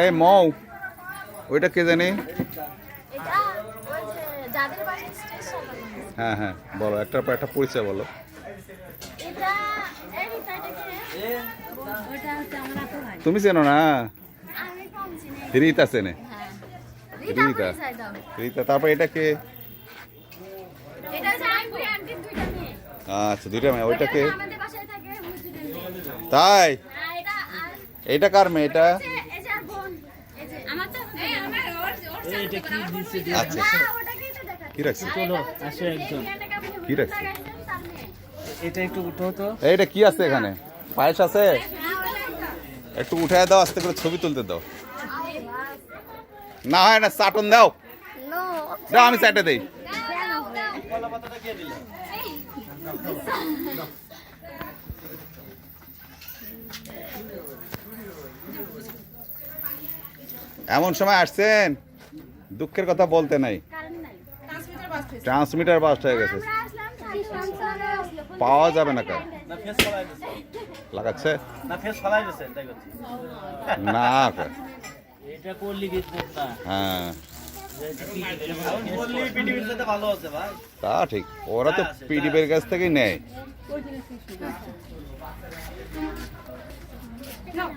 এই মৌ ওইটা কে জানি? এটা ওই যে যাদের বাসা স্টেশন হ্যাঁ হ্যাঁ বলো একটা একটা পরিচয় বলো। এটা এই রিতাটাকে ওটা হচ্ছে আমার আপু ভাই। তুমি চেনো না? আমি রীতা চেনে? হ্যাঁ। রিতা। রিতা। রীতা তারপর এটা কে? আচ্ছা দুইটা মেয়ে ওইটাকে তাই এটা কার মেয়ে এটা কি আচ্ছা না ওটাকেই তো দেখা কি রাখছি চলো আসো একজন কি রাখছি? এটা একটু উঠো তো এইটা কি আছে এখানে পায়েস আছে একটু উঠায় দাও আস্তে করে ছবি তুলতে দাও না হয় না চাটন দাও নো দাও আমি চাটে দেই এমন সময় আসছেন? দুঃখের কথা বলতে নাই। ট্রান্সমিটার বাস্ট হয়ে গেছে। পাওয়া যাবে না কার? লাগাচ্ছে? না হ্যাঁ। তা ঠিক ওরা তো পিডিপের কাছ থেকেই নেয়। No,